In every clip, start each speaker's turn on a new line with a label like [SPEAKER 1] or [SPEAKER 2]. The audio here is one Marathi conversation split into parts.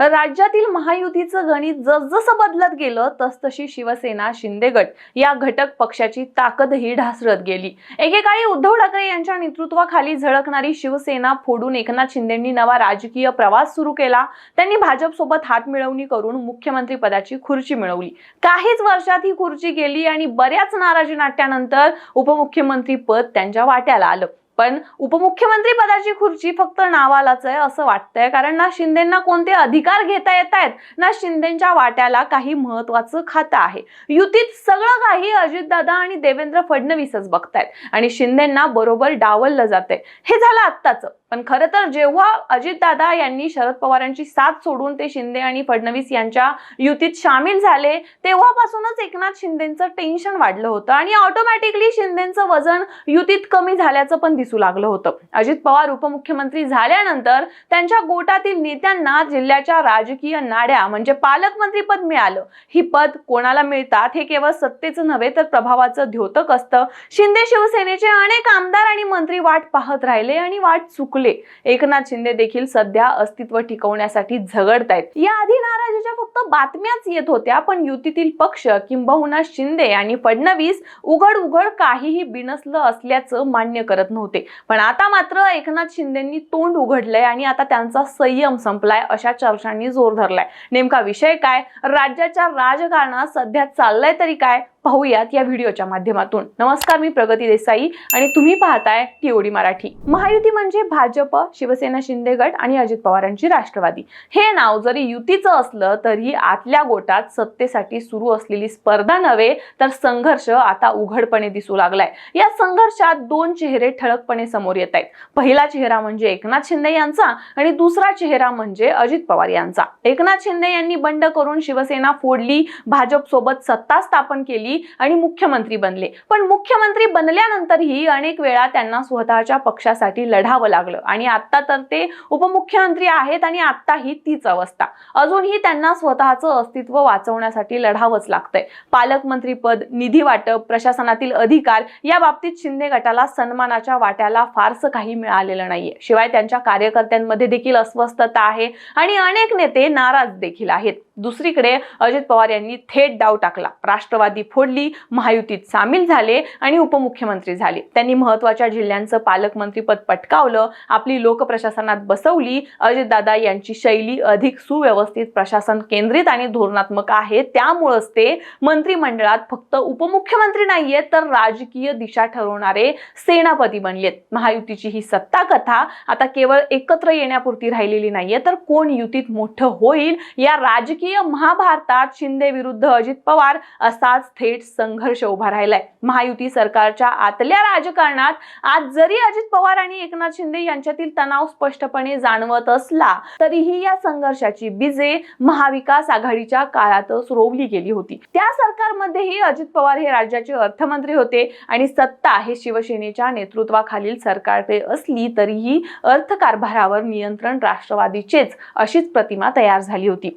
[SPEAKER 1] राज्यातील महायुतीचं गणित जसजसं बदलत गेलं तसतशी शिवसेना शिंदेगट या घटक पक्षाची ताकदही ढासळत गेली. एकेकाळी उद्धव ठाकरे यांच्या नेतृत्वाखाली झळकणारी शिवसेना फोडून एकनाथ शिंदेंनी नवा राजकीय प्रवास सुरू केला. त्यांनी भाजपसोबत हात मिळवणी करून मुख्यमंत्री पदाची खुर्ची मिळवली. काहीच वर्षात ही खुर्ची गेली आणि बऱ्याच नाराजी नाट्यानंतर उपमुख्यमंत्री पद त्यांच्या वाट्याला आलं. पण उपमुख्यमंत्री पदाची खुर्ची फक्त नावालाच आहे असं वाटतंय. कारण ना शिंदेना कोणते अधिकार घेता येत आहेत ना शिंदेच्या वाट्याला काही महत्वाचं खातं आहे. युतीत सगळं काही अजितदादा आणि देवेंद्र फडणवीसच बघतायत आणि शिंदेना बरोबर डावललं जातंय. हे झालं आत्ताचं. पण खरं तर जेव्हा अजितदादा यांनी शरद पवारांची साथ सोडून ते शिंदे आणि फडणवीस यांच्या युतीत सामील झाले तेव्हापासूनच एकनाथ शिंदेचं टेन्शन वाढलं होतं आणि ऑटोमॅटिकली शिंदेचं वजन युतीत कमी झाल्याचं पण दिसू लागलं होतं. अजित पवार उपमुख्यमंत्री झाल्यानंतर त्यांच्या गोटातील नेत्यांना जिल्ह्याच्या राजकीय नाड्या म्हणजे पालकमंत्री पद मिळालं. ही पद कोणाला मिळतात हे केवळ सत्तेचं नव्हे तर प्रभावाचं द्योतक असतं. शिंदे शिवसेनेचे अनेक आमदार आणि मंत्री वाट पाहत राहिले आणि वाट चुकले एकनाथ शिंदे देखील सध्या अस्तित्व टिकवण्यासाठी झगडतायत. याआधी नाराजीच्या फक्त बातम्याच येत होत्या पण युतीतील पक्ष किंबहुना शिंदे आणि फडणवीस उघड उघड काहीही बिनसलं असल्याचं मान्य करत नव्हते. पण आता मात्र एकनाथ शिंदेंनी तोंड उघडलंय आणि आता त्यांचा संयम संपलाय अशा चर्चांनी जोर धरलाय. नेमका विषय काय? राज्याच्या राजकारणात सध्या चाललंय तरी काय? पाहूयात या व्हिडिओच्या माध्यमातून. नमस्कार मी प्रगती देसाई आणि तुम्ही पाहताय टीओडी मराठी. महायुती म्हणजे भाजप शिवसेना शिंदे गट आणि अजित पवारांची राष्ट्रवादी. हे नाव जरी युतीचं असलं तरी आतल्या गोटात सत्तेसाठी सुरू असलेली स्पर्धा नव्हे तर संघर्ष आता उघडपणे दिसू लागलाय. या संघर्षात दोन चेहरे ठळकपणे समोर येत आहेत. पहिला चेहरा म्हणजे एकनाथ शिंदे यांचा आणि दुसरा चेहरा म्हणजे अजित पवार यांचा. एकनाथ शिंदे यांनी बंड करून शिवसेना फोडली भाजप सोबत सत्ता स्थापन केली आणि मुख्यमंत्री बनले. पण मुख्यमंत्री बनल्यानंतरही अनेक वेळा त्यांना स्वतःच्या पक्षासाठी लढावं लागलं. आणि आता तर ते उपमुख्यमंत्री आहेत आणि आत्ताही तीच अवस्था. अजूनही त्यांना स्वतःचं अस्तित्व वाचवण्यासाठी लढावंच लागतंय. पालकमंत्री पद निधी वाटप प्रशासनातील अधिकार या बाबतीत शिंदे गटाला सन्मानाच्या वाट्याला फारसं काही मिळालेलं नाहीये. शिवाय त्यांच्या कार्यकर्त्यांमध्ये देखील अस्वस्थता आहे आणि अनेक नेते नाराज देखील आहेत. दुसरीकडे अजित पवार यांनी थेट डाव टाकला. राष्ट्रवादी फोडली महायुतीत सामील झाले आणि उपमुख्यमंत्री झाले. त्यांनी महत्त्वाच्या जिल्ह्यांचं पालकमंत्रीपद पटकावलं आपली लोकप्रशासनात बसवली अजितदादा यांची शैली अधिक सुव्यवस्थित प्रशासन केंद्रित आणि धोरणात्मक आहे. त्यामुळंच ते मंत्रिमंडळात फक्त उपमुख्यमंत्री नाहीयेत तर राजकीय दिशा ठरवणारे सेनापती बनलेत. महायुतीची ही सत्ता कथा आता केवळ एकत्र येण्यापुरती राहिलेली नाहीये तर कोण युतीत मोठं होईल या राजकीय महाभारतात शिंदे विरुद्ध अजित पवार असाच थेट संघर्ष उभा राहिलाय. महायुती सरकारच्या आतल्या राजकारणात आज जरी अजित पवार आणि एकनाथ शिंदे यांच्यातील तणाव स्पष्टपणे जाणवत असला तरीही या संघर्षाची बीजे महाविकास आघाडीच्या काळातच रोवली गेली होती. त्या सरकारमध्येही अजित पवार हे राज्याचे अर्थमंत्री होते आणि सत्ता हे शिवसेनेच्या नेतृत्वाखालील सरकारचे असली तरीही अर्थकारभारावर नियंत्रण राष्ट्रवादीचेच अशीच प्रतिमा तयार झाली होती.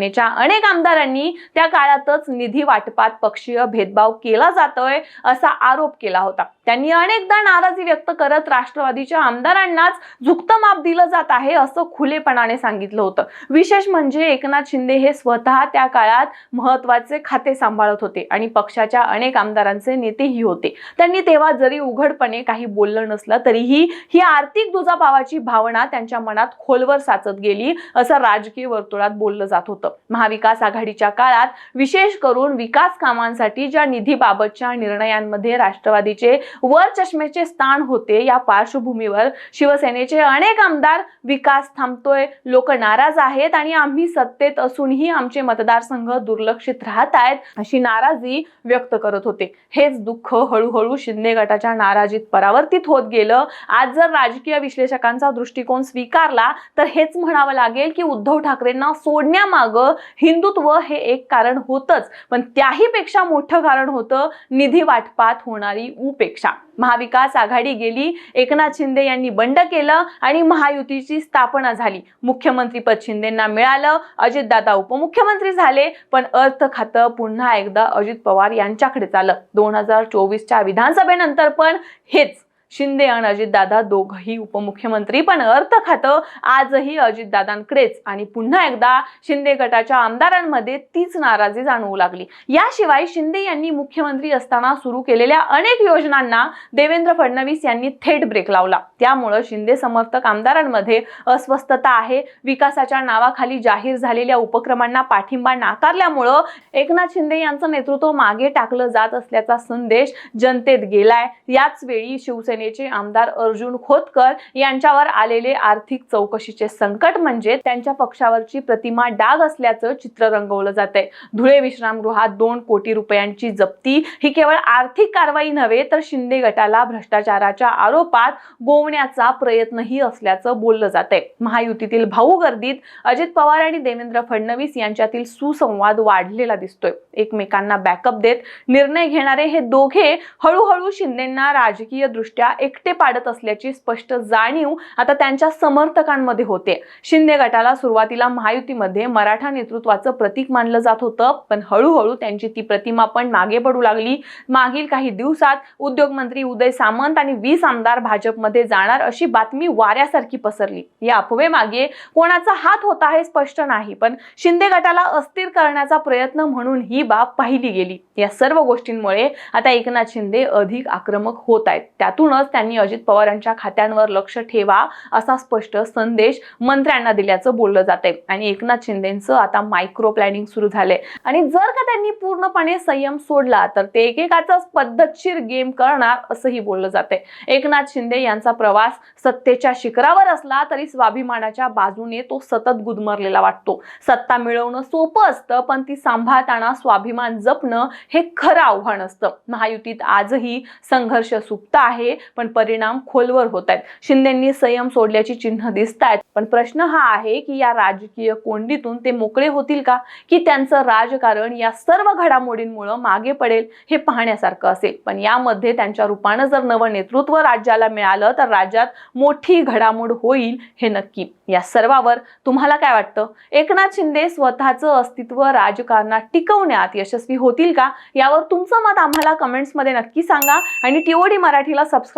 [SPEAKER 1] शिवसेनेच्या अनेक आमदारांनी त्या काळातच निधी वाटपात पक्षीय भेदभाव केला जातोय असा आरोप केला होता. त्यांनी अनेकदा नाराजी व्यक्त करत राष्ट्रवादीच्या आमदारांनाच झुकतं माप दिलं जात आहे असं खुलेपणाने सांगितलं होतं. विशेष म्हणजे एकनाथ शिंदे हे स्वतः त्या काळात महत्त्वाचे खाते सांभाळत होते आणि पक्षाच्या अनेक आमदारांचे नेतेही होते. त्यांनी तेव्हा जरी उघडपणे काही बोललं नसलं तरीही ही आर्थिक दुजाभावाची भावना त्यांच्या मनात खोलवर साचत गेली असं राजकीय वर्तुळात बोललं जात होतं. महाविकास आघाडीच्या काळात विशेष करून विकास कामांसाठी ज्या निधीबाबतच्या निर्णयांमध्ये राष्ट्रवादीचे वर चष्मेचे स्थान होते या पार्श्वभूमीवर शिवसेनेचे अनेक आमदार विकास थांबतोय. लोक नाराज आहेत आणि आम्ही सत्तेत असूनही आमचे मतदारसंघ दुर्लक्षित राहत आहेत अशी नाराजी व्यक्त करत होते. हेच दुःख हळूहळू शिंदे गटाच्या नाराजीत परावर्तित होत गेलं. आज जर राजकीय विश्लेषकांचा दृष्टिकोन स्वीकारला तर हेच म्हणावं लागेल की उद्धव ठाकरेंना सोडण्यामागं हिंदुत्व हे एक कारण होतच पण त्याही पेक्षा मोठं कारण होतं निधी वाटपात होणारी उपेक्षा. महाविकास आघाडी गेली एकनाथ शिंदे यांनी बंड केलं आणि महायुतीची स्थापना झाली. मुख्यमंत्रीपद शिंदेंना मिळालं अजितदादा उपमुख्यमंत्री झाले पण अर्थ खातं पुन्हा एकदा अजित पवार यांच्याकडेच आलं दोन हजार चोवीसच्या विधानसभेनंतर पण हेच शिंदे आणि अजितदादा दोघही उपमुख्यमंत्री पण अर्थ खातं. आजही अजितदादांकडेच आणि पुन्हा एकदा शिंदे गटाच्या आमदारांमध्ये तीच नाराजी जाणवू लागली. याशिवाय शिंदे यांनी मुख्यमंत्री असताना सुरू केलेल्या अनेक योजनांना देवेंद्र फडणवीस यांनी थेट ब्रेक लावला. त्यामुळं शिंदे समर्थक आमदारांमध्ये अस्वस्थता आहे. विकासाच्या नावाखाली जाहीर झालेल्या उपक्रमांना पाठिंबा नाकारल्यामुळं एकनाथ शिंदे यांचं नेतृत्व मागे टाकलं जात असल्याचा संदेश जनतेत गेलाय. याच वेळी शिवसेनेचे आमदार अर्जुन खोतकर यांच्यावर आलेले आर्थिक चौकशीचे संकट म्हणजे त्यांच्या पक्षावरची प्रतिमा डाग असल्याचं चित्र रंगवलं जातंय. धुळे विश्रामगृहात दोन कोटी रुपयांची जप्ती ही केवळ आर्थिक कारवाई नव्हे तर शिंदे गटाला भ्रष्टाचाराच्या आरोपात गोवण्याचा प्रयत्नही असल्याचं बोललं जातंय. महायुतीतील भाऊ गर्दीत अजित पवार आणि देवेंद्र फडणवीस यांच्यातील सुसंवाद वाढलेला दिसतोय. एकमेकांना बॅकअप देत निर्णय घेणारे हे दोघे हळूहळू शिंदेना राजकीय दृष्ट्या एकटे पाडत असल्याची स्पष्ट जाणीव आता त्यांच्या समर्थकांमध्ये होते. शिंदे गटाला सुरुवातीला महायुतीमध्ये मराठा नेतृत्वाचं प्रतीक मानलं जात होतं पण हळूहळू त्यांची ती प्रतिमा पण मागे पडू लागली. मागील काही दिवसात उद्योगमंत्री उदय सामंत आणि वीस आमदार भाजपमध्ये जाणार अशी बातमी वाऱ्यासारखी पसरली. या अफवेमागे कोणाचा हात होता हे स्पष्ट नाही पण शिंदे गटाला अस्थिर करण्याचा प्रयत्न म्हणून ही बाब पाहिली गेली. या सर्व गोष्टींमुळे आता एकनाथ शिंदे अधिक आक्रमक होत आहेत. त्यातूनच त्यांनी अजित पवार यांच्या खात्यांवर लक्ष ठेवा असा स्पष्ट संदेश मंत्र्यांना दिल्याचं बोललं जातंय. आणि एकनाथ शिंदेचं आता मायक्रो प्लॅनिंग सुरू झालंय. आणि जर का त्यांनी पूर्णपणे संयम सोडला तर ते एकेकाचाच पद्धतशीर गेम करणार असंही बोललं जातंय. एकनाथ शिंदे यांचा प्रवास सत्तेच्या शिखरावर असला तरी स्वाभिमानाच्या बाजूने तो सतत गुदमरलेला वाटतो. सत्ता मिळवणं सोपं असतं पण ती सांभाळताना स्वाभिमान जपणं हे खरं आव्हान असतं. महायुतीत आजही संघर्ष सुप्त आहे. पण परिणाम खोलवर होत आहेत शिंदेंनी संयम सोडल्याची चिन्ह दिसत आहेत पण प्रश्न हा आहे की या राजकीय कोंडीतून ते मोकळे होतील का? की त्यांचं राजकारण या सर्व घडामोडींमुळे मागे पडेल हे पाहण्यासारखं असेल. पण यामध्ये त्यांच्या रूपानं जर नवं नेतृत्व राज्याला मिळालं तर राज्यात मोठी घडामोड होईल हे नक्की. या सर्वावर तुम्हाला काय वाटतं? एकनाथ शिंदे स्वतःचं अस्तित्व राजकारणात टिकवण्यात यशस्वी होतील का? यावर तुमचं मत आम्हाला कमेंट्समध्ये नक्की सांगा. आणि टीओडी मराठीला